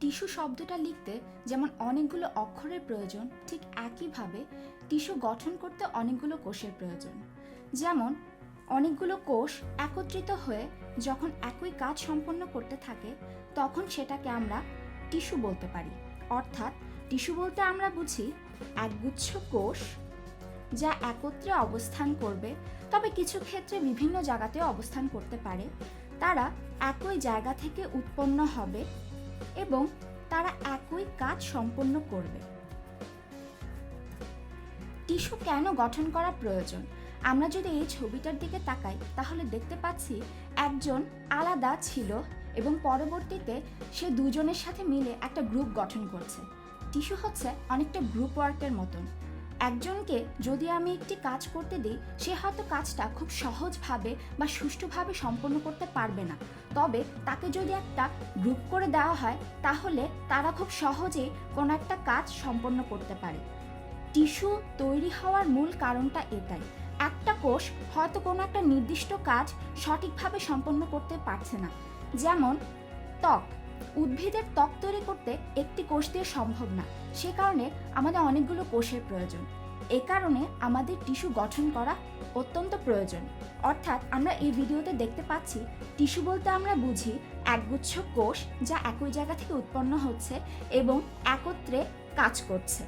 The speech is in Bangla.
টিস্যু শব্দটা লিখতে যেমন অনেকগুলো অক্ষরের প্রয়োজন, ঠিক একইভাবে টিস্যু গঠন করতে অনেকগুলো কোষের প্রয়োজন। যেমন, অনেকগুলো কোষ একত্রিত হয়ে যখন একই কাজ সম্পন্ন করতে থাকে, তখন সেটাকে আমরা টিস্যু বলতে পারি। অর্থাৎ, টিস্যু বলতে আমরা বুঝি একগুচ্ছ কোষ যা একত্রে অবস্থান করবে, তবে কিছু ক্ষেত্রে বিভিন্ন জায়গাতেও অবস্থান করতে পারে। তারা একই জায়গা থেকে উৎপন্ন হবে এবং তারা একই কাজ সম্পন্ন করবে। টিস্যু কেন গঠন করা প্রয়োজন? আমরা যদি এই ছবিটার দিকে তাকাই, তাহলে দেখতে পাচ্ছি একজন আলাদা ছিল এবং পরবর্তীতে সে দুজনের সাথে মিলে একটা গ্রুপ গঠন করছে। টিস্যু হচ্ছে অনেকটা গ্রুপ ওয়ার্কের মতন। একজনকে যদি আমি একটি কাজ করতে দিই, সে হয়তো কাজটা খুব সহজভাবে বা সুষ্ঠুভাবে সম্পন্ন করতে পারবে না। তবে তাকে যদি একটা গ্রুপ করে দেওয়া হয়, তাহলে তারা খুব সহজেই কোনো একটা কাজ সম্পন্ন করতে পারে। টিস্যু তৈরি হওয়ার মূল কারণটা এটাই। একটা কোষ হয়তো কোনো একটা নির্দিষ্ট কাজ সঠিকভাবে সম্পন্ন করতে পারছে না। যেমন ত্বক। উদ্ভিদের ত্বক তৈরি করতে একটি কোষ দিয়ে সম্ভব না। সে কারণে আমাদের অনেকগুলো কোষের প্রয়োজন। এ কারণে আমাদের টিস্যু গঠন করা অত্যন্ত প্রয়োজন। অর্থাৎ আমরা এই ভিডিওতে দেখতে পাচ্ছি, টিস্যু বলতে আমরা বুঝি একগুচ্ছ কোষ যা একই জায়গা থেকে উৎপন্ন হচ্ছে এবং একত্রে কাজ করছে।